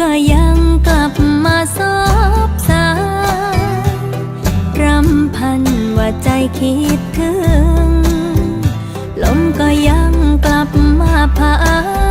ก็ยังกลับมาซบสายรำพันว่าใจคิดถึง ลมก็ยังกลับมาพัด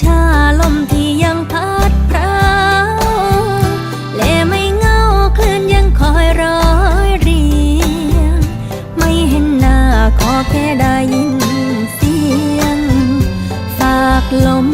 ชาลมที่ยังพัดพราวและไม่เงาคลื่นยังคอยร้อยเรียง ไม่เห็นหน้าขอแค่ได้ยินเสียง ฝากลม